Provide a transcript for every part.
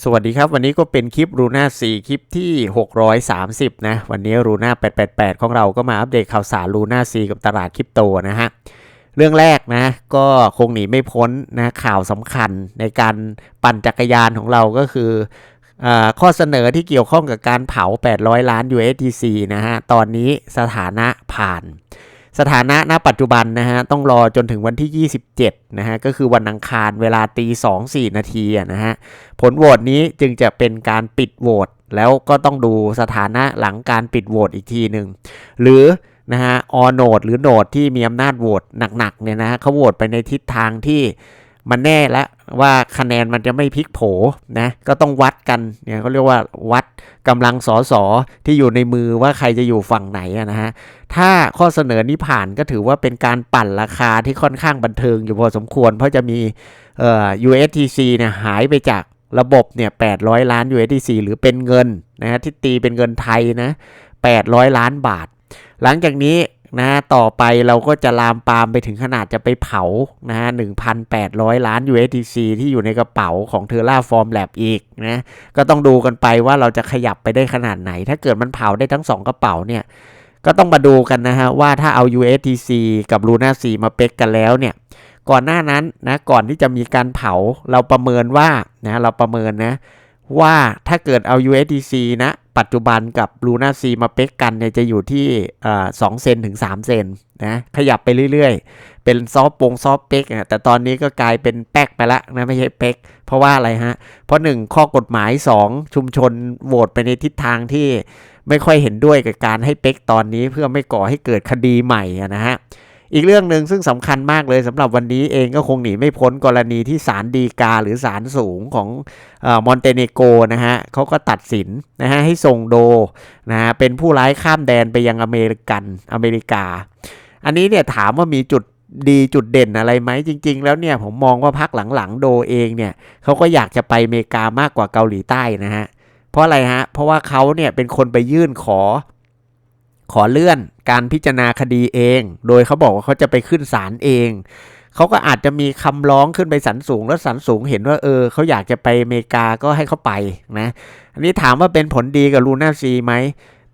สวัสดีครับ วันนี้ก็เป็นคลิปรูน่า4คลิปที่ 630 นะ วันนี้รูน่า888 ของเราก็มาอัปเดตข่าวสารรูน่า4กับตลาดคริปโตนะฮะ เรื่องแรกนะก็คงหนีไม่พ้นนะข่าวสำคัญในการปั่นจักรยานของเราก็คืออข้อเสนอที่เกี่ยวข้องกับการเผา 800 ล้าน USDC นะฮะ ตอนนี้สถานะผ่าน สถานะณปัจจุบันนะฮะต้องรอจนถึงวันที่ 27นะฮะก็คือวันอังคารเวลาตี2 4นาทีอะนะฮะผลโหวตนี้จึงจะเป็นการปิดโหวตแล้วก็ต้องดูสถานะหลังการปิดโหวตอีกทีหนึ่งหรือนะฮะออโนดหรือโหนดที่มีอำนาจโหวตหนักๆเนี่ยนะฮะเขาโหวตไปในทิศทางที่ มันแน่ล้วว่าคะแนนมันจะไม่พลิกโผนะก็ต้องวัดกันเนี่ยเขาเรียกว่าวัดกำลังสอสอที่อยู่ในมือว่าใครจะอยู่ฝั่งไหนนะฮะถ้าข้อเสนอนี้ผ่านก็ถือว่าเป็นการปั่นราคาที่ค่อนข้างบันเทิงอยู่พอสมควร เพราะจะมีเอ่อ USTC เนี่ยหายไปจากระบบเนี่ย800 ล้าน USDC หรือเป็นเงินนะฮะที่ตีเป็นเงินไทยนะ800 ล้านบาท หลังจากนี้ นะต่อไปเราก็จะลามปามไปถึงขนาดจะไปเผานะฮะ1,800 ล้าน USDC ที่อยู่ในกระเป๋าของ Terraform Lab อีกนะก็ต้องดูกันไปว่าเราจะขยับไปได้ขนาดไหน ถ้าเกิดมันเผาได้ทั้ง 2 กระเป๋าเนี่ยก็ต้องมาดูกันนะฮะว่าถ้าเอา USDC กับ Luna 4มาเป๊กกันแล้วเนี่ยก่อนหน้านั้นนะก่อนที่จะมีการเผาเราประเมินว่านะเราประเมินนะว่าถ้าเกิดเอา USDC นะ ปัจจุบันกับ Luna 4มาเป๊กกันเนี่ยจะอยู่ที่สองเซนถึง 3 เซนนะขยับไปเรื่อยๆ เป็นซอฟปงซอฟเป๊กอะแต่ตอนนี้ก็กลายเป็นแป๊กไปละนะไม่ใช่เป๊กเพราะว่าอะไรฮะ เพราะ 1 ข้อกฎหมาย 2 ชุมชนโหวตไปในทิศทางที่ไม่ค่อยเห็นด้วยกับการให้เป๊กตอนนี้เพื่อไม่ก่อให้เกิดคดีใหม่นะฮะ อีกเรื่องหนึ่งซึ่งสำคัญมากเลยสำหรับวันนี้เองก็คงหนีไม่พ้นกรณีที่ศาลดีกาหรือศาลสูงของมอนเตเนโกนะฮะเขาก็ตัดสินนะฮะให้ส่งโดนะฮะเป็นผู้ร้ายข้ามแดนไปยังอเมริกันอเมริกา อันนี้เนี่ยถามว่ามีจุดดีจุดเด่นอะไรไหมจริง ๆ แล้วเนี่ยผมมองว่าพักหลังๆโดเองเนี่ยเขาก็อยากจะไปอเมริกามากกว่าเกาหลีใต้นะฮะเพราะอะไรฮะเพราะว่าเขาเนี่ยเป็นคนไปยื่นขอ ขอเลื่อนการพิจารณาคดีเอง โดยเขาบอกว่าเขาจะไปขึ้นศาลเองเขาก็อาจจะมีคำร้องขึ้นไปสันสูง แล้วสันสูงเห็นว่าเออเขาอยากจะไปอเมริกาก็ให้เขาไปนะอันนี้ถามว่าเป็นผลดีกับลูน่าซีไหม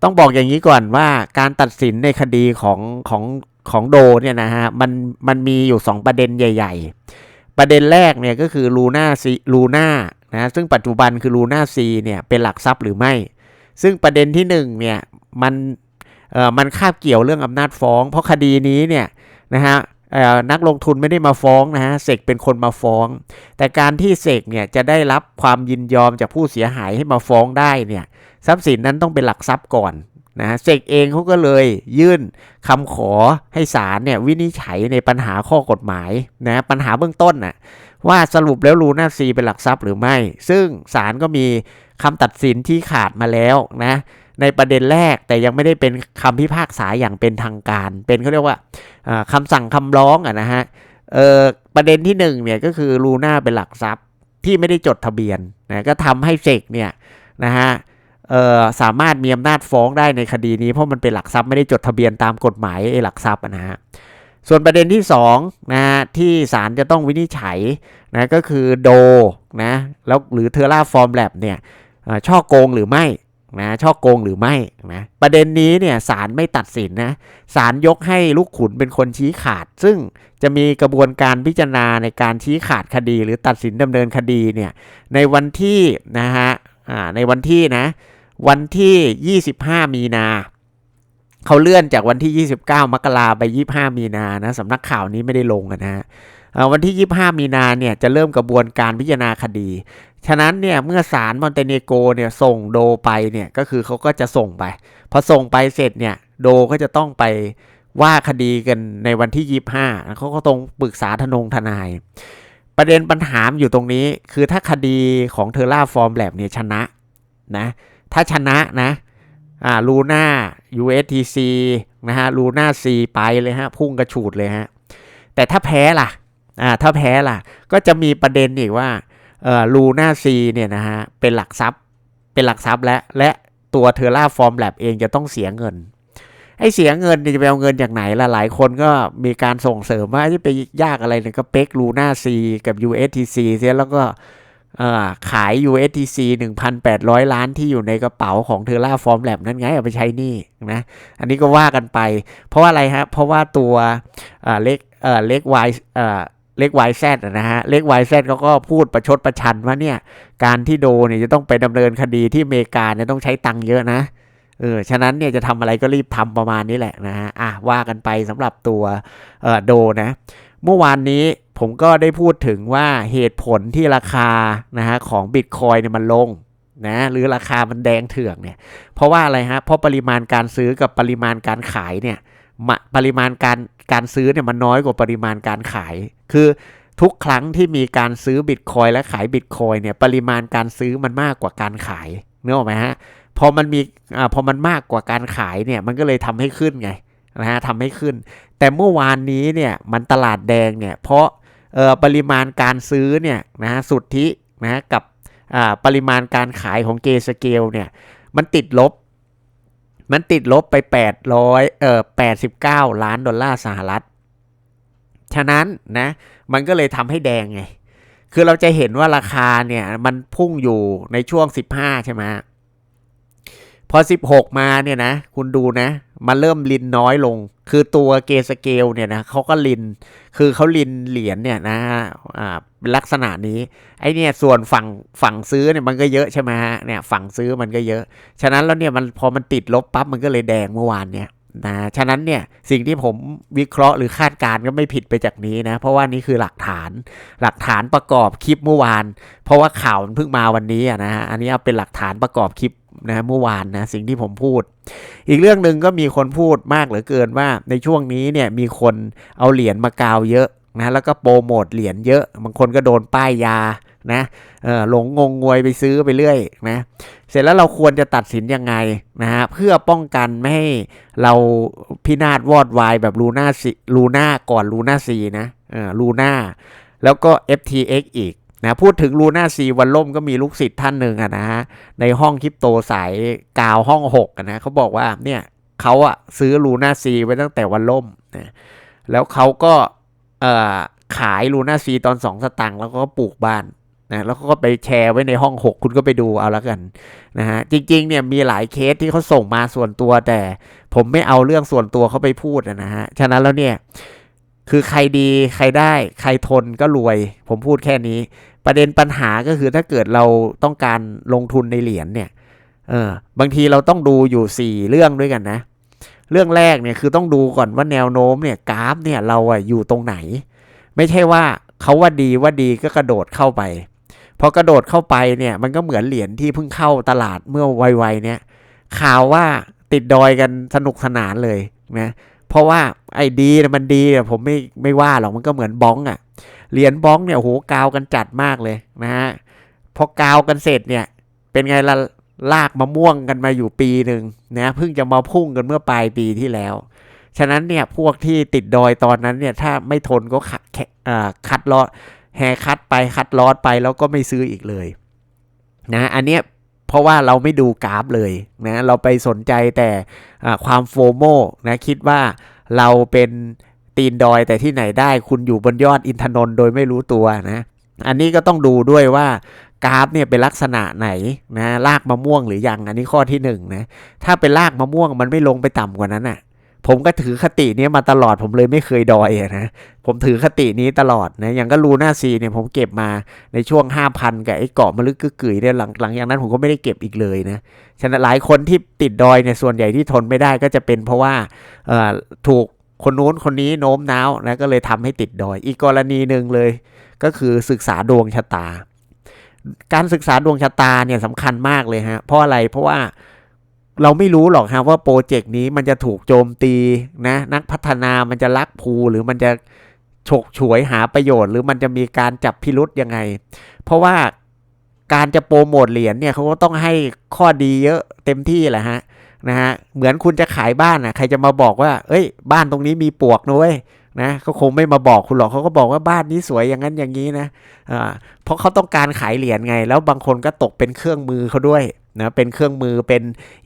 ต้องบอกอย่างนี้ก่อนว่าการตัดสินในคดีของของของโดเนี่ยนะฮะมันมันมีอยู่ 2 ประเด็นใหญ่ ๆ ประเด็นแรกเนี่ยก็คือลูน่าซีลูน่านะซึ่งปัจจุบันคือลูน่าซีเนี่ยเป็นหลักทรัพย์หรือไม่ ซึ่งประเด็นที่1เนี่ยมัน มันคาบเกี่ยวเรื่องอำนาจฟ้อง เพราะคดีนี้เนี่ยนะฮะนักลงทุนไม่ได้มาฟ้องนะฮะเสกเป็นคนมาฟ้อง แต่การที่เสกเนี่ยจะได้รับความยินยอมจากผู้เสียหายให้มาฟ้องได้เนี่ยทรัพย์สินนั้นต้องเป็นหลักทรัพย์ก่อนนะเสกเองเขาก็เลยยื่นคำขอให้ศาลเนี่ยวินิจฉัยในปัญหาข้อกฎหมายนะปัญหาเบื้องต้นน่ะว่าสรุปแล้วลูน่าซีเป็นหลักทรัพย์หรือไม่ ซึ่งศาลก็มี คำตัดสินที่ขาดมาแล้วนะในประเด็นแรกแต่ยังไม่ได้เป็นคำพิพากษาอย่างเป็นทางการ เป็นเขาเรียกว่าคำสั่งคำร้องอะนะฮะประเด็นที่1เนี่ยก็คือลูน่าเป็นหลักทรัพย์ที่ไม่ได้จดทะเบียนนะก็ทำให้เสกเนี่ยนะฮะสามารถมีอำนาจฟ้องได้ในคดีนี้เพราะมันเป็นหลักทรัพย์ไม่ได้จดทะเบียนตามกฎหมายหลักทรัพย์นะฮะส่วนประเด็นที่2นะที่ศาลจะต้องวินิจฉัยนะก็คือโดนะแล้วหรือเทอร่าฟอร์มแลบเนี่ย ช่อโกงหรือไม่นะช่อโกงหรือไม่นะประเด็นนี้เนี่ยศาลไม่ตัดสินนะศาลยกให้ลูกขุนเป็นคนชี้ขาด ซึ่งจะมีกระบวนการพิจารณาในการชี้ขาดคดี หรือตัดสินดำเนินคดีเนี่ยในวันที่นะฮะในวันที่นะวันที่ 25 มีนาเขาเลื่อนจากวันที่ 29 มกราไป 25 มีนานะสำนักข่าวนี้ไม่ได้ลงนะฮะวันที่ 25 มีนาเนี่ยจะเริ่มกระบวนการพิจารณาคดี ฉะนั้นเนี่ยเมื่อศาลมอนเตเนโกเนี่ยส่งโดไปเนี่ยก็คือเขาก็จะส่งไป พอส่งไปเสร็จเนี่ยโดก็จะต้องไปว่าคดีกันในวันที่25เขาก็ต้องปรึกษาทนงทนาย ประเด็นปัญหาอยู่ตรงนี้ คือถ้าคดีของเทอร่าฟอร์มแลบเนี่ยชนะนะถ้าชนะนะอ่าลูน่า USTC นะฮะลูน่า C ไปเลยฮะ พุ่งกระฉูดเลยฮะ แต่ถ้าแพ้ล่ะอ่าถ้าแพ้ล่ะ ก็จะมีประเด็นอีกว่า ลูน่า C เนี่ยนะฮะเป็นหลักทรัพย์เป็นหลักทรัพย์และและตัวเทอร่าฟอร์มแลบเองจะต้องเสียเงินไอ้เสียเงินจะไปเอาเงินจากไหนล่ะหลายคนก็มีการส่งเสริมว่าจะไปยากอะไรเนี่ยก็เป๊กลูน่า C กับ USTC เสียแล้วก็เอ่อขาย USDC 1,800 ล้านที่อยู่ในกระเป๋าของเทอร่าฟอร์มแลบนั่นไงเอาไปใช้นี่นะอันนี้ก็ว่ากันไป เพราะว่าอะไรฮะเพราะว่าตัวเลขเอ่อเลข Y เอ่อ เลข YZ อะนะฮะเลข YZ เขาก็พูดประชดประชันว่าเนี่ย การที่โดเนี่ยจะต้องไปดำเนินคดีที่อเมริกาเนี่ยต้องใช้ตังค์เยอะนะเออฉะนั้นเนี่ยจะทำอะไรก็รีบทำประมาณนี้แหละนะฮะอะว่ากันไปสำหรับตัวเอ่อโดนะ เมื่อวานนี้ผมก็ได้พูดถึงว่าเหตุผลที่ราคานะฮะของบิตคอยเนี่ยมันลงนะหรือราคามันแดงเถื่อกเนี่ย เพราะว่าอะไรฮะเพราะปริมาณการซื้อกับปริมาณการขายเนี่ยมะปริมาณการ การซื้อเนี่ยมันน้อยกว่าปริมาณการขาย คือทุกครั้งที่มีการซื้อบิตคอยและขายบิตคอยเนี่ยปริมาณการซื้อมันมากกว่าการขายเนื้อออกไหมฮะพอมันมีอ่าพอมันมากกว่าการขายเนี่ยมันก็เลยทำให้ขึ้นไงนะฮะทำให้ขึ้น แต่เมื่อวานนี้เนี่ยมันตลาดแดงเนี่ยเพราะเอ่อปริมาณการซื้อเนี่ยนะฮะสุทธินะฮะกับอ่าปริมาณการขายของเกสเกลเนี่ยมันติดลบ มันติดลบไป 800เอ่อ89 ล้านดอลลาร์สหรัฐ ฉะนั้นนะ มันก็เลยทำให้แดงไง คือเราจะเห็นว่าราคาเนี่ย มันพุ่งอยู่ในช่วง 15 ใช่ไหม พอ 16 มาเนี่ยนะ คุณดูนะ มันเริ่มลินน้อยลง คือตัวเกสเกลเนี่ยนะเขาก็ลิน คือเขาลินเหรียญเนี่ยนะอ่าลักษณะนี้ ไอเนี่ยส่วนฝั่งฝั่งซื้อเนี่ยมันก็เยอะใช่ไหมฮะ เนี่ยฝั่งซื้อมันก็เยอะ ฉะนั้นแล้วเนี่ยมันพอมันติดลบปั๊บมันก็เลยแดงเมื่อวานเนี่ยนะฉะนั้นเนี่ยสิ่งที่ผมวิเคราะห์หรือคาดการณ์ก็ไม่ผิดไปจากนี้นะ เพราะว่านี่คือหลักฐานหลักฐานประกอบคลิปเมื่อวาน เพราะว่าข่าวมันเพิ่งมาวันนี้อะนะฮะอันนี้เอาเป็นหลักฐานประกอบคลิป นะเมื่อวานนะสิ่งที่ผมพูด อีกเรื่องหนึ่งก็มีคนพูดมากเหลือเกินว่าในช่วงนี้เนี่ยมีคนเอาเหรียญมากาวเยอะนะแล้วก็โปรโมทเหรียญเยอะบางคนก็โดนป้ายยานะหลงงงงวยไปซื้อไปเรื่อยนะเสร็จแล้วเราควรจะตัดสินยังไงนะฮะเพื่อป้องกันไม่ให้เราพินาศวอดวายแบบลูน่าซีลูน่าก่อนลูน่าซีนะลูน่าแล้วก็ FTX อีก นะพูดถึงลูน่าซีวันล่มก็มีลูกศิษย์ท่านหนึ่งอะนะฮะในห้องคริปโตสายกาวห้องหกอะนะเขาบอกว่าเนี่ยเขาอะซื้อลูน่าซีไว้ตั้งแต่วันล่มนะแล้วเขาก็เอ่อขายลูน่าซีตอนสองสตางค์แล้วก็ปลูกบ้านนะแล้วก็ไปแชร์ไว้ในห้องหกคุณก็ไปดูเอาล้วกันนะฮะจริงๆเนี่ยมีหลายเคสที่เขาส่งมาส่วนตัวแต่ผมไม่เอาเรื่องส่วนตัวเขาไปพูดนะฮะฉะนั้นแล้วเนี่ยคือใครดีใครได้ใครทนก็รวย ผมพูดแค่นี้ ประเด็นปัญหาก็คือถ้าเกิดเราต้องการลงทุนในเหรียญเนี่ยเออบางทีเราต้องดูอยู่ 4 เรื่องด้วยกันนะ เรื่องแรกเนี่ยคือต้องดูก่อนว่าแนวโน้มเนี่ยกราฟเนี่ยเราอะอยู่ตรงไหน ไม่ใช่ว่าเขาว่าดีว่าดีก็กระโดดเข้าไปพอกระโดดเข้าไปเนี่ยมันก็เหมือนเหรียญที่เพิ่งเข้าตลาดเมื่อไวๆเนี่ยข่าวว่าติดดอยกันสนุกสนานเลยนะเพราะว่าไอ้ดีมันดีผมไม่ไม่ว่าหรอกมันก็เหมือนบ้องอะ เหรียญบ้องเนี่ยโหกาวกันจัดมากเลยนะฮะพอกาวกันเสร็จเนี่ย เป็นไงละลากมะม่วงกันมาอยู่ปีหนึ่งนะเพิ่งจะมาพุ่งกันเมื่อปลายปีที่แล้ว ฉะนั้นเนี่ยพวกที่ติดดอยตอนนั้นเนี่ยถ้าไม่ทนก็ขัดแค่อ่าคัดลอดแฮคัดไปคัดลอดไปแล้วก็ไม่ซื้ออีกเลย นะอันเนี้ยเพราะว่าเราไม่ดูกราฟเลยนะเราไปสนใจแต่ความโฟโมนะคิดว่าเราเป็น ตีนดอยแต่ที่ไหนได้คุณอยู่บนยอดอินทนนท์โดยไม่รู้ตัวนะ อันนี้ก็ต้องดูด้วยว่ากราฟเนี่ยเป็นลักษณะไหนนะลากมะม่วงหรือยังอันนี้ข้อที่หนึ่งนะถ้าเป็นลากมะม่วงมันไม่ลงไปต่ำกว่านั้นอะผมก็ถือคตินี้มาตลอดผมเลยไม่เคยดอยนะผมถือคตินี้ตลอดนะอย่างก็รูน่าซีเนี่ยผมเก็บมาในช่วง 5,000 กับไอ้เกาะมะลึกกึกกือเนี่ยหลังหลังอย่างนั้นผมก็ไม่ได้เก็บอีกเลยนะฉะนั้นหลายคนที่ติดดอยเนี่ยส่วนใหญ่ที่ทนไม่ได้ก็จะเป็นเพราะว่าถูก คนนู้นคนนี้โน้มน้าวนะก็เลยทำให้ติดดอย อีกกรณีหนึ่งเลย ก็คือศึกษาดวงชะตา การศึกษาดวงชะตาเนี่ยสำคัญมากเลยฮะเพราะอะไรเพราะว่าเราไม่รู้หรอกฮะว่าโปรเจกต์นี้มันจะถูกโจมตีนะนักพัฒนามันจะลักภูหรือมันจะฉกฉวยหาประโยชน์ หรือมันจะมีการจับพิรุษยังไง เพราะว่าการจะโปรโมทเหรียญเนี่ยเขาก็ต้องให้ข้อดีเยอะเต็มที่แหละฮะ นะฮะเหมือนคุณจะขายบ้านอะใครจะมาบอกว่า เอ้ย บ้านตรงนี้มีปวกนะเว้ยนะเขาคงไม่มาบอกคุณหรอกเขาก็บอกว่าบ้านนี้สวยอย่างนั้นอย่างนี้นะอ่าเพราะเขาต้องการขายเหรียญไง แล้วบางคนก็ตกเป็นเครื่องมือเขาด้วยนะเป็นเครื่องมือเป็น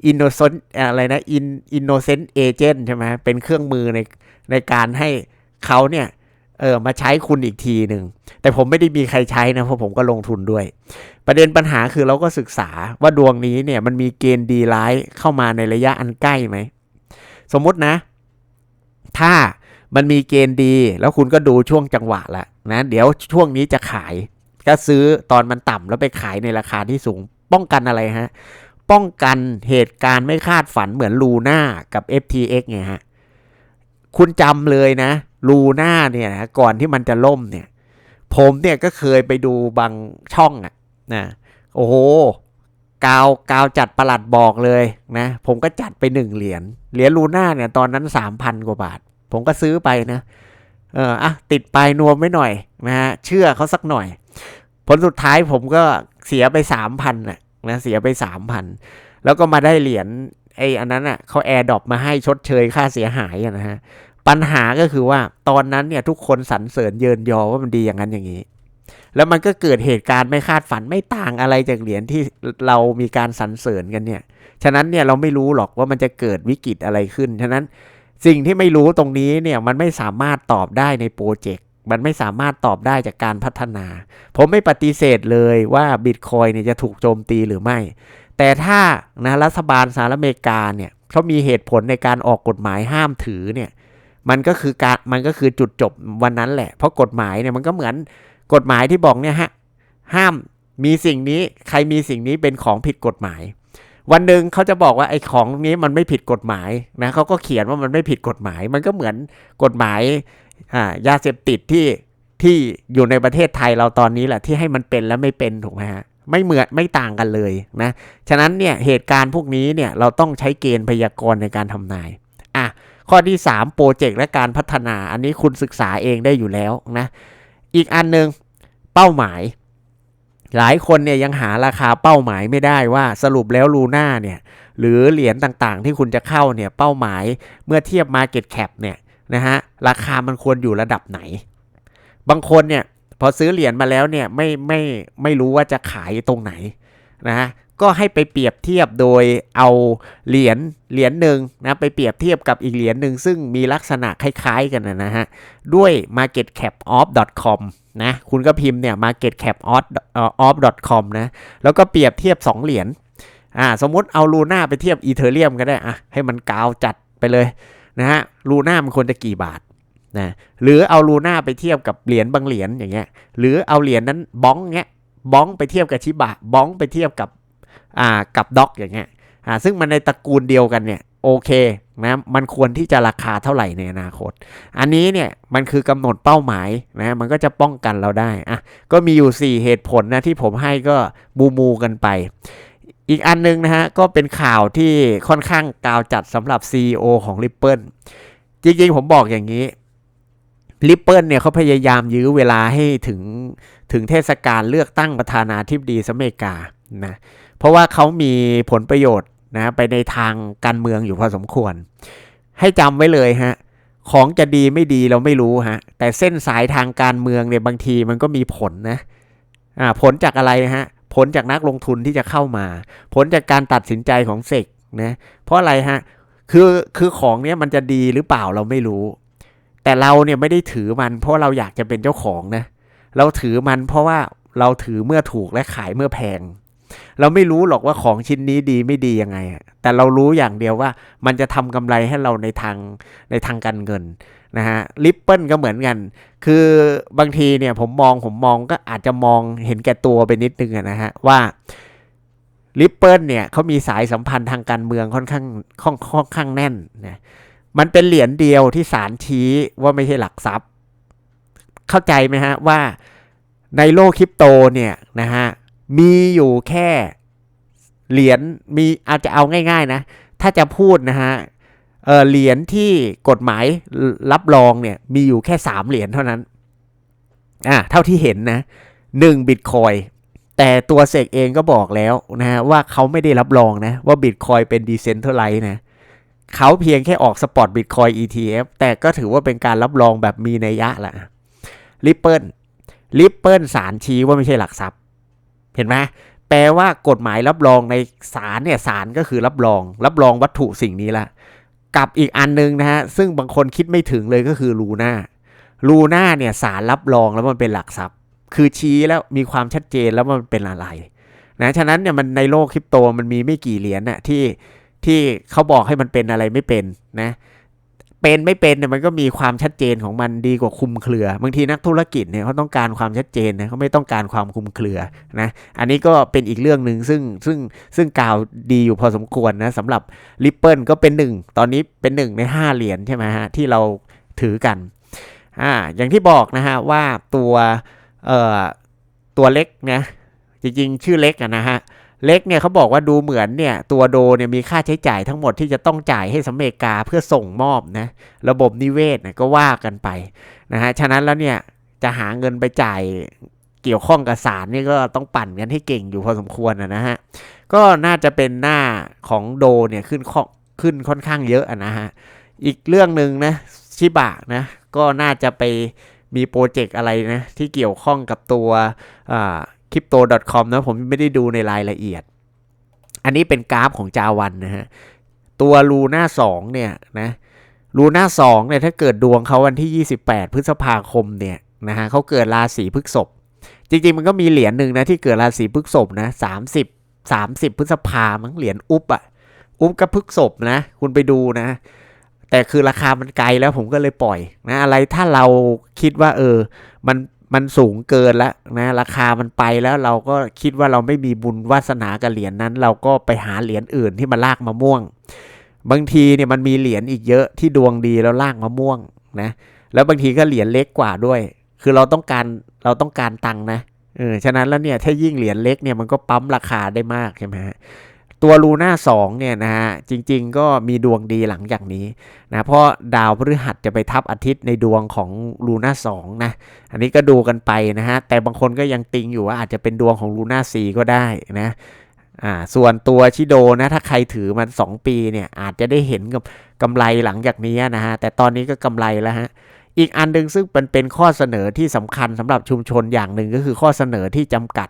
innocent อะไรนะ in innocent agent ใช่ไหมเป็นเครื่องมือในในการให้เขาเนี่ย เออมาใช้คุณอีกทีหนึ่งแต่ผมไม่ได้มีใครใช้นะเพราะผมก็ลงทุนด้วย ประเด็นปัญหาคือเราก็ศึกษาว่าดวงนี้เนี่ยมันมีเกณฑ์ดีร้ายเข้ามาในระยะอันใกล้ไหมสมมุตินะ ถ้ามันมีเกณฑ์ดี แล้วคุณก็ดูช่วงจังหวะละนะเดี๋ยวช่วงนี้จะขาย ก็ซื้อตอนมันต่ำแล้วไปขายในราคาที่สูง ป้องกันอะไรฮะ ป้องกันเหตุการณ์ไม่คาดฝันเหมือนลูน่ากับ FTX ไงฮะคุณจำเลยนะ ลูน่าเนี่ยนะก่อนที่มันจะล่มเนี่ย ผมเนี่ยก็เคยไปดูบางช่องอะนะโอ้โหกาวกาวจัดประหลัดบอกเลยนะ ผมก็จัดไปหนึ่งเหรียญเหรียญลูน่าเนี่ยตอนนั้นสามพันกว่าบาท ผมก็ซื้อไปนะ เอออะติดปลายนวมไว้หน่อยนะฮะเชื่อเขาสักหน่อย ผลสุดท้ายผมก็เสียไปสามพันนะนะเสียไปสามพันแล้วก็มาได้เหรียญไอ้อันนั้นอะเขาแอร์ดรอปมาให้ชดเชยค่าเสียหายนะฮะ ปัญหาก็คือว่าตอนนั้นเนี่ยทุกคนสรรเสริญเยินยอว่ามันดีอย่างนั้นอย่างนี้ แล้วมันก็เกิดเหตุการณ์ไม่คาดฝันไม่ต่างอะไรจากเหรียญที่เรามีการสรรเสริญกันเนี่ย ฉะนั้นเนี่ยเราไม่รู้หรอกว่ามันจะเกิดวิกฤตอะไรขึ้น ฉะนั้นสิ่งที่ไม่รู้ตรงนี้เนี่ยมันไม่สามารถตอบได้ในโปรเจกต์มันไม่สามารถตอบได้จากการพัฒนา ผมไม่ปฏิเสธเลยว่าบิตคอยเนี่ยจะถูกโจมตีหรือไม่ แต่ถ้านะรัฐบาลสหรัฐอเมริกาเนี่ยเขามีเหตุผลในการออกกฎหมายห้ามถือเนี่ย มันก็คือการมันก็คือจุดจบวันนั้นแหละ เพราะกฎหมายเนี่ยมันก็เหมือนกฎหมายที่บอกเนี่ยฮะห้ามมีสิ่งนี้ใครมีสิ่งนี้เป็นของผิดกฎหมาย วันหนึ่งเขาจะบอกว่าไอ้ของนี้มันไม่ผิดกฎหมายนะเขาก็เขียนว่ามันไม่ผิดกฎหมาย มันก็เหมือนกฎหมายอายาเสพติดที่ที่อยู่ในประเทศไทยเราตอนนี้แหละที่ให้มันเป็นและไม่เป็นถูกไหมฮะไม่เหมือนไม่ต่างกันเลยนะฉะนั้นเนี่ยเหตุการณ์พวกนี้เนี่ยเราต้องใช้เกณฑ์พยากรณ์ในการทำนาย ข้อที่ 3 โปรเจกต์และการพัฒนา อันนี้คุณศึกษาเองได้อยู่แล้วนะ อีกอันหนึ่งเป้าหมาย หลายคนเนี่ยยังหาราคาเป้าหมายไม่ได้ว่าสรุปแล้วลูน่าเนี่ยหรือเหรียญต่างๆ ที่คุณจะเข้าเนี่ยเป้าหมายเมื่อเทียบ Market Cap เนี่ยนะฮะราคามันควรอยู่ระดับไหน บางคนเนี่ยพอซื้อเหรียญมาแล้วเนี่ยไม่ไม่ไม่รู้ว่าจะขายตรงไหนนะฮะ ก็ให้ไปเปรียบเทียบโดยเอาเหรียญเหรียญหนึ่งนะไปเปรียบเทียบกับอีกเหรียญหนึ่งซึ่งมีลักษณะคล้าย ๆ กันนะฮะ ด้วย marketcapoff.com นะคุณก็พิมพ์เนี่ย marketcapoff.com นะแล้วก็เปรียบเทียบ 2 เหรียญอ่าสมมติเอาลูน่าไปเทียบอีเทเรียมก็ได้อะให้มันกาวจัดไปเลยนะฮะลูน่ามันควรจะกี่บาทนะหรือเอาลูน่าไปเทียบกับเหรียญบางเหรียญอย่างเงี้ยหรือเอาเหรียญนั้นบ้องเงี้ยบ้องไปเทียบกับชิบะบ้องไปเทียบกับ อ่ากับด็อกอย่างเงี้ยอ่าซึ่งมันในตระกูลเดียวกันเนี่ยโอเคนะมันควรที่จะราคาเท่าไหร่ในอนาคต อันนี้เนี่ยมันคือกำหนดเป้าหมายนะมันก็จะป้องกันเราได้อะก็มีอยู่ 4 เหตุผลนะที่ผมให้ก็มูมูกันไป อีกอันนึงนะฮะก็เป็นข่าวที่ค่อนข้างกาวจัดสำหรับ CEO ของ Ripple จริงๆผมบอกอย่างนี้ Ripple เนี่ยเขาพยายามยื้อเวลาให้ถึงถึงเทศกาลเลือกตั้งประธานาธิบดีสหรัฐอเมริกานะ เพราะว่าเขามีผลประโยชน์นะไปในทางการเมืองอยู่พอสมควร ให้จำไว้เลยฮะของจะดีไม่ดีเราไม่รู้ฮะ แต่เส้นสายทางการเมืองเนี่ยบางทีมันก็มีผลนะอ่าผลจากอะไรฮะ ผลจากนักลงทุนที่จะเข้ามา ผลจากการตัดสินใจของเซกนะเพราะอะไรฮะคือคือของเนี้ยมันจะดีหรือเปล่าเราไม่รู้ แต่เราเนี่ยไม่ได้ถือมัน เพราะเราอยากจะเป็นเจ้าของนะ เราถือมันเพราะว่าเราถือเมื่อถูกและขายเมื่อแพง เราไม่รู้หรอกว่าของชิ้นนี้ดีไม่ดียังไง แต่เรารู้อย่างเดียวว่ามันจะทำกำไรให้เราในทางในทางการเงินนะฮะลิปเปิลก็เหมือนกัน คือบางทีเนี่ยผมมองผมมองก็อาจจะมองเห็นแก่ตัวไปนิดนึงนะฮะว่าลิปเปิลเนี่ยเขามีสายสัมพันธ์ทางการเมืองค่อนข้างค่อนค่อนข้างแน่นนะมันเป็นเหรียญเดียวที่ศาลชี้ว่าไม่ใช่หลักทรัพย์ เข้าใจไหมฮะว่าในโลกคริปโตเนี่ยนะฮะ มีอยู่แค่เหรียญมีอาจจะเอาง่าย ๆ นะ ถ้าจะพูดนะฮะเเหรียญที่กฎหมายรับรองเนี่ยมีอยู่แค่สามเหรียญเท่านั้นอ่าเท่าที่เห็นนะหนึ่งบิตคอยแต่ตัวเสกเองก็บอกแล้วนะฮะว่าเขาไม่ได้รับรองนะว่าบิตคอยเป็นดีเซนเทอร์ไลท์นะเขาเพียงแค่ออกสปอตบิตคอย ETF แต่ก็ถือว่าเป็นการรับรองแบบมีนัยยะแหละริปเปิลริปเปิลสารชี้ว่าไม่ใช่หลักทรัพย์ เห็นไหมแปลว่ากฎหมายรับรองในศาลเนี่ยศาลก็คือรับรอง รับรองวัตถุสิ่งนี้ละกับอีกอันนึงนะฮะซึ่งบางคนคิดไม่ถึงเลยก็คือลูน่าลูน่าเนี่ยสารรับรองแล้วมันเป็นหลักทรัพย์ คือชี้แล้วมีความชัดเจนแล้วมันเป็นอะไรนะฉะนั้นเนี่ยมันในโลกคริปโตมันมีไม่กี่เหรียญน่ะที่ที่เขาบอกให้มันเป็นอะไรไม่เป็นนะ เป็นไม่เป็นเนี่ยมันก็มีความชัดเจนของมันดีกว่าคุมเครือ บางทีนักธุรกิจเนี่ยเขาต้องการความชัดเจนนะเขาไม่ต้องการความคุมเครือนะอันนี้ก็เป็นอีกเรื่องหนึ่งซึ่งซึ่งซึ่งกล่าวดีอยู่พอสมควรนะสำหรับ r ิปเปิลก็เป็นหนึ่งตอนนี้เป็นหนึ่งใน 5 เหรียญใช่ไหมฮะที่เราถือกันอ่าอย่างที่บอกนะฮะว่าตัวเอ่อตัวเล็กนะจริงๆ ชื่อเล็กอะนะฮะ เล็กเนี่ยเขาบอกว่าดูเหมือนเนี่ยตัวโดเนี่ยมีค่าใช้จ่ายทั้งหมดที่จะต้องจ่ายให้สหรัฐอเมริกาเพื่อส่งมอบนะระบบนิเวศนะก็ว่ากันไปนะฮะฉะนั้นแล้วเนี่ยจะหาเงินไปจ่ายเกี่ยวข้องกับสารนี่ก็ต้องปั่นกันให้เก่งอยู่พอสมควรนะฮะก็น่าจะเป็นหน้าของโดเนี่ยขึ้นข้อขึ้นค่อนข้างเยอะอะนะฮะอีกเรื่องหนึ่งนะชิบะนะก็น่าจะไปมีโปรเจกต์อะไรนะที่เกี่ยวข้องกับตัวอ่า crypto.com นะผมไม่ได้ดูในรายละเอียด อันนี้เป็นกราฟของจาวันนะฮะ ตัวลูน่าสองเนี่ยนะลูน่าสองเนี่ยถ้าเกิดดวงเขาวันที่ 28 พฤษภาคมเนี่ยนะฮะเขาเกิดราศีพฤษภจริงๆมันก็มีเหรียญหนึ่งนะที่เกิดราศีพฤษภนะ30 30พฤษภามั้งเหรียญอุปอะอุปกับพฤษภนะ คุณไปดูนะ แต่คือราคามันไกลแล้วผมก็เลยปล่อยนะ อะไรถ้าเราคิดว่าเออ มัน มันสูงเกินแล้วนะราคามันไปแล้วเราก็คิดว่าเราไม่มีบุญวาสนากับเหรียญนั้น เราก็ไปหาเหรียญอื่นที่มาลากมะม่วง บางทีเนี่ยมันมีเหรียญอีกเยอะที่ดวงดีแล้วลากมะม่วงนะแล้วบางทีก็เหรียญเล็กกว่าด้วย คือเราต้องการเราต้องการตังนะเออฉะนั้นแล้วเนี่ยถ้ายิ่งเหรียญเล็กเนี่ยมันก็ปั๊มราคาได้มากใช่ไหมฮะ ตัวลูน่าสองเนี่ยนะฮะจริงๆก็มีดวงดีหลังจากนี้นะเพราะดาวพฤหัสจะไปทับอาทิตย์ในดวงของลูน่าสองนะอันนี้ก็ดูกันไปนะฮะแต่บางคนก็ยังติงอยู่ว่าอาจจะเป็นดวงของลูน่าสีก็ได้นะอ่าส่วนตัวชิโดนะถ้าใครถือมัน 2 ปีเนี่ยอาจจะได้เห็นกับกำไรหลังจากนี้นะฮะแต่ตอนนี้ก็กำไรแล้วฮะอีกอันหนึ่งซึ่งเป็นเป็นข้อเสนอที่สำคัญสำหรับชุมชนอย่างหนึ่งก็คือข้อเสนอที่จำกัด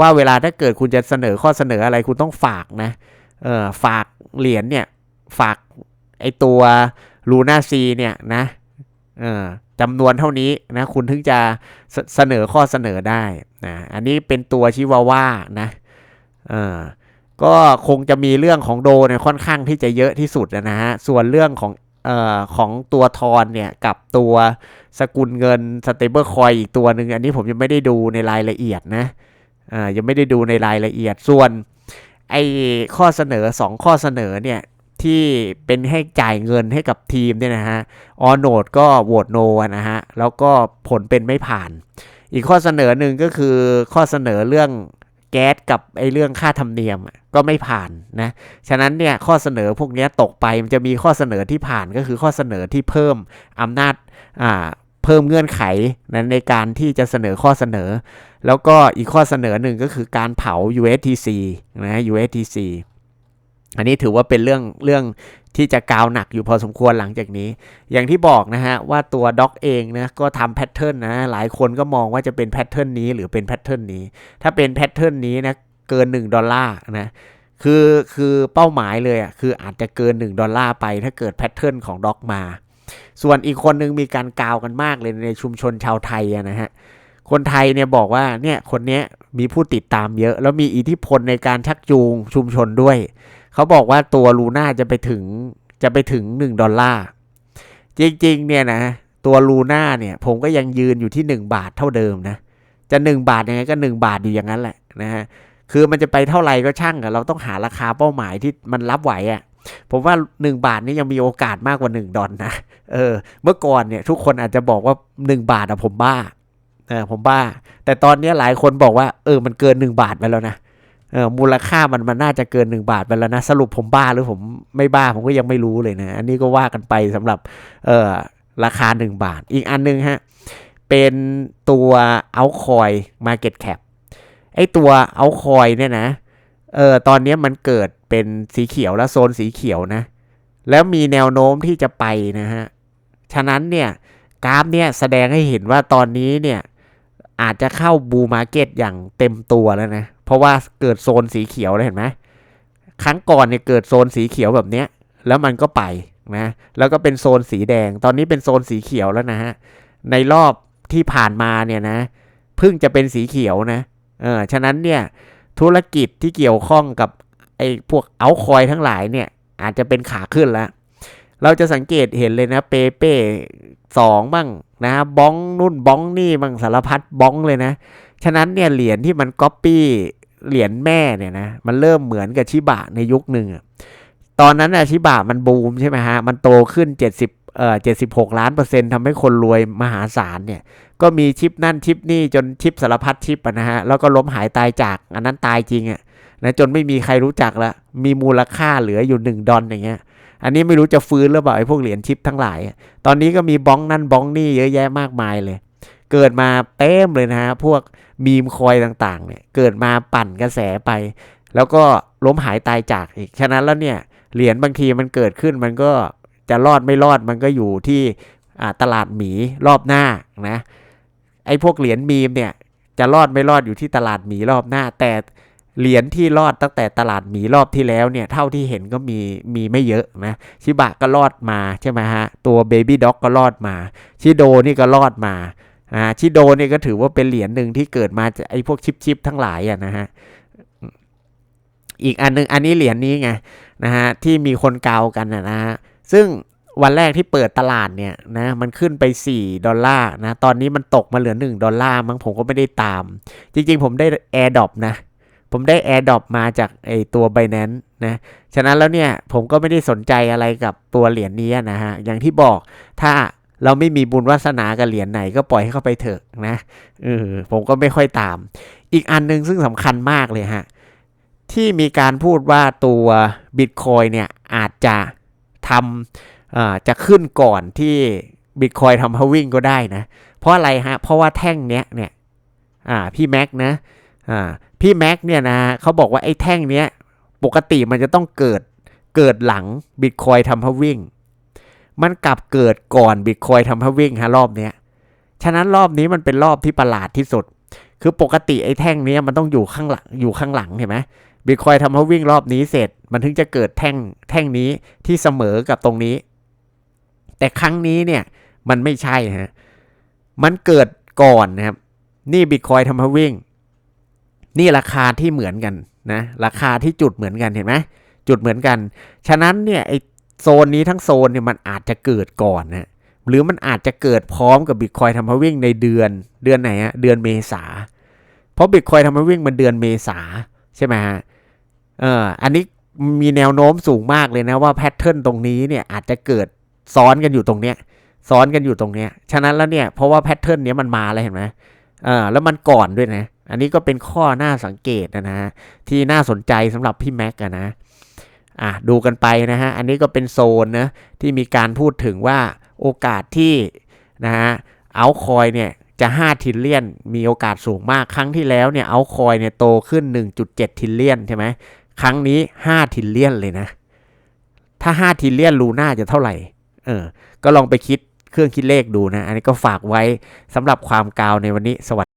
ว่าเวลาถ้าเกิดคุณจะเสนอข้อเสนออะไรคุณต้องฝากนะเออฝากเหรียญเนี่ย ฝากไอตัวลูน่าซีเนี่ยนะเออจำนวนเท่านี้นะคุณถึงจะเสนอข้อเสนอได้นะอันนี้เป็นตัวชิวาว่านะเออก็คงจะมีเรื่องของโดเนี่ยค่อนข้างที่จะเยอะที่สุดนะฮะส่วนเรื่องของเอ่อของตัวทอนเนี่ยกับตัวสกุลเงินสเตเบิลคอยอีกตัวหนึ่งอันนี้ผมยังไม่ได้ดูในรายละเอียดนะ ยังไม่ได้ดูในรายละเอียดส่วนไอ้ข้อเสนอ 2 ข้อเสนอเนี่ยที่เป็นให้จ่ายเงินให้กับทีมเนี่ยนะฮะออโนดก็โหวตโนนะฮะแล้วก็ผลเป็นไม่ผ่าน อีกข้อเสนอหนึ่งก็คือข้อเสนอเรื่องแก๊สกับไอ้เรื่องค่าธรรมเนียมก็ไม่ผ่านนะ ฉะนั้นเนี่ยข้อเสนอพวกนี้ตกไปมันจะมีข้อเสนอที่ผ่านก็คือข้อเสนอที่เพิ่มอำนาจอ่า เพิ่มเงื่อนไขนในการที่จะเสนอข้อเสนอ แล้วก็อีกข้อเสนอหนึ่งก็คือการเผา USTC นะ USTC อันนี้ถือว่าเป็นเรื่องเรื่องที่จะกาวหนักอยู่พอสมควรหลังจากนี้ อย่างที่บอกนะฮะว่าตัวด็อกเองนะก็ทำแพทเทิร์นนะหลายคนก็มองว่าจะเป็นแพทเทิร์นนี้หรือเป็นแพทเทิร์นนี้ ถ้าเป็นแพทเทิร์นนี้นะเกิน 1 ดอลลาร์นะคือคือเป้าหมายเลยอะคืออาจจะเกิน 1 ดอลลาร์ไปถ้าเกิดแพทเทิร์นของด็อกมา ส่วนอีกคนนึงมีการกาวกันมากเลยในชุมชนชาวไทยนะฮะคนไทยเนี่ยบอกว่าเนี่ยคนเนี้ยมีผู้ติดตามเยอะ แล้วมีอิทธิพลในการชักจูงชุมชนด้วย เขาบอกว่าตัวลูน่าจะไปถึงจะไปถึง 1 ดอลลาร์ จริงๆ เนี่ยนะตัวลูน่าเนี่ย ผมก็ยังยืนอยู่ที่ 1 บาทเท่าเดิมนะ จะ 1 บาทยังไงก็ 1 บาทอยู่อย่างนั้นแหละนะฮะคือมันจะไปเท่าไหร่ก็ช่างอะเราต้องหาราคาเป้าหมายที่มันรับไหวอะ ผมว่า 1 บาทนี่ยังมีโอกาสมากกว่า 1 ดอลนะเออ เมื่อก่อนเนี่ย ทุกคนอาจจะบอกว่า 1 บาทอะผมบ้าเออผมบ้า แต่ตอนนี้หลายคนบอกว่าเออมันเกิน 1 บาทไปแล้วนะเออมูลค่ามันมันน่าจะเกิน 1 บาทไปแล้วนะ สรุปผมบ้าหรือผมไม่บ้าผมก็ยังไม่รู้เลยนะ อันนี้ก็ว่ากันไปสำหรับเออราคา 1 บาท อีกอันนึงฮะ เป็นตัวเอาคอย Market Cap ไอตัวเอาคอยเนี่ยนะเออตอนนี้มันเกิด เป็นสีเขียวแล้วโซนสีเขียวนะ แล้วมีแนวโน้มที่จะไปนะฮะ ฉะนั้นเนี่ยกราฟเนี่ยแสดงให้เห็นว่าตอนนี้เนี่ยอาจจะเข้าบูมาร์เก็ตอย่างเต็มตัวแล้วนะ เพราะว่าเกิดโซนสีเขียวเลยเห็นไหมครั้งก่อนเนี่ยเกิดโซนสีเขียวแบบเนี้ย แล้วมันก็ไปนะแล้วก็เป็นโซนสีแดง ตอนนี้เป็นโซนสีเขียวแล้วนะฮะในรอบที่ผ่านมาเนี่ยนะเพิ่งจะเป็นสีเขียวนะเออฉะนั้นเนี่ยธุรกิจที่เกี่ยวข้องกับ อ้พวกเอาคอยทั้งหลายเนี่ย อาจจะเป็นขาขึ้นแล้ว เราจะสังเกตเห็นเลยนะเปเป้สองบ้างนะบ้องนู่นบ้องนี่บ้างสารพัดบ้องเลยนะ ฉะนั้นเนี่ยเหรียญที่มันก๊อปปี้เหรียญแม่เนี่ยนะมันเริ่มเหมือนกับชิบะในยุคหนึ่งตอนนั้นอะชิบะมันบูมใช่ไหมฮะ มันโตขึ้น 70เอ่อ76 ล้านเปอร์เซ็นต์ทำให้คนรวยมหาศาลเนี่ย ก็มีชิปนั่นชิปนี่จนชิปสารพัดชิปนะฮะ แล้วก็ล้มหายตายจาก อันนั้นตายจริงอะ นะจนไม่มีใครรู้จักละมีมูลค่าเหลืออยู่ 1 ดอลอย่างเงี้ยอันนี้ไม่รู้จะฟื้นหรือเปล่าไอ้พวกเหรียญชิปทั้งหลาย ตอนนี้ก็มีบ้องนั่นบ้องนี่เยอะแยะมากมายเลย เกิดมาเต็มเลยนะฮะพวกมีมคอยต่างๆเนี่ยเกิดมาปั่นกระแสไป แล้วก็ล้มหายตายจากอีกฉะนั้นแล้วเนี่ยเหรียญบางทีมันเกิดขึ้นมันก็จะรอดไม่รอดมันก็อยู่ที่ตลาดหมีรอบหน้านะไอ้พวกเหรียญมีมเนี่ยจะรอดไม่รอดอยู่ที่ตลาดหมีรอบหน้า แต่ เหรียญที่รอดตั้งแต่ตลาดหมีรอบที่แล้วเนี่ยเท่าที่เห็นก็มีมีไม่เยอะนะชิบะก็รอดมาใช่ไหมฮะตัวเบบี้ด็อกก็รอดมา ชิโดนี่ก็รอดมาอ่าชิโดนี่ก็ถือว่าเป็นเหรียญหนึ่งที่เกิดมาจากไอ้พวกชิปชิปทั้งหลายอะนะฮะอีกอันหนึงอันนี้เหรียญนี้ไงนะฮะที่มีคนเกากันนะนะฮะซึ่งวันแรกที่เปิดตลาดเนี่ยนะมันขึ้นไป 4 ดอลลาร์นะตอนนี้มันตกมาเหลือ 1 ดอลลาร์มั้งผมก็ไม่ได้ตาม จริงๆผมได้ AirDrop นะ ผมได้ AirDrop มาจากไอตัว Binance นะฉะนั้นแล้วเนี่ยผมก็ไม่ได้สนใจอะไรกับตัวเหรียญนี้นะฮะอย่างที่บอกถ้าเราไม่มีบุญวาสนากับเหรียญไหนก็ปล่อยให้เข้าไปเถอะนะเออผมก็ไม่ค่อยตาม อีกอันหนึงซึ่งสำคัญมากเลยฮะที่มีการพูดว่าตัว Bitcoin เนี่ยอาจจะทำจะขึ้นก่อนที่ Bitcoin ทำ halving ก็ได้นะ เพราะอะไรฮะ เพราะว่าแท่งเนี้ยเนี่ยพี่แม็กนะ อ่าพี่แม็กเนี่ยนะเขาบอกว่าไอ้แท่งเนี้ยปกติมันจะต้องเกิดเกิดหลัง Bitcoin ทำ halving มันกลับเกิดก่อน Bitcoin ทำ halving ฮะรอบเนี้ยฉะนั้นรอบนี้มันเป็นรอบที่ประหลาดที่สุด คือปกติไอ้แท่งเนี้ยมันต้องอยู่ข้างหลังอยู่ข้างหลังเห็นไหมบิตคอยทำให้วิ่งรอบนี้เสร็จ มันถึงจะเกิดแท่งแท่งนี้ที่เสมอกับตรงนี้ แต่ครั้งนี้เนี่ยมันไม่ใช่ฮะมันเกิดก่อนนะครับ นี่บิตคอยทำให้วิ่ง นี่ราคาที่เหมือนกันนะราคาที่จุดเหมือนกันเห็นไหมจุดเหมือนกัน ฉะนั้นเนี่ยไอโซนนี้ทั้งโซนเนี่ยมันอาจจะเกิดก่อนนะหรือมันอาจจะเกิดพร้อมกับบิตคอยทำให้วิ่งในเดือนเดือนไหนฮะเดือนเมษาเพราะบิตคอยทำให้วิ่งมันเดือนเมษาใช่ไหมฮะเอออันนี้มีแนวโน้มสูงมากเลยนะว่าแพทเทิร์นตรงนี้เนี่ยอาจจะเกิดซ้อนกันอยู่ตรงเนี้ยซ้อนกันอยู่ตรงเนี้ยฉะนั้นแล้วเนี่ยเพราะว่าแพทเทิร์นเนี้ยมันมาแล้วเห็นไหมเออแล้วมันก่อนด้วยนะ อันนี้ก็เป็นข้อน่าสังเกตนะนะที่น่าสนใจสำหรับพี่แม็กอะนะอะดูกันไปนะฮะอันนี้ก็เป็นโซนนะที่มีการพูดถึงว่าโอกาสที่นะฮะเอาคอยเนี่ยจะ 5 ทิลเลียน มีโอกาสสูงมากครั้งที่แล้วเนี่ยเอาคอยเนี่ยโตขึ้น 1.7 ทิลเลียนใช่ไหมครั้งนี้ 5 ทิลเลียนเลยนะ ถ้า 5 ทิลเลียนลูน่าจะเท่าไหร่ เออ ก็ลองไปคิดเครื่องคิดเลขดูนะ อันนี้ก็ฝากไว้สำหรับความกาวในวันนี้สวัสดี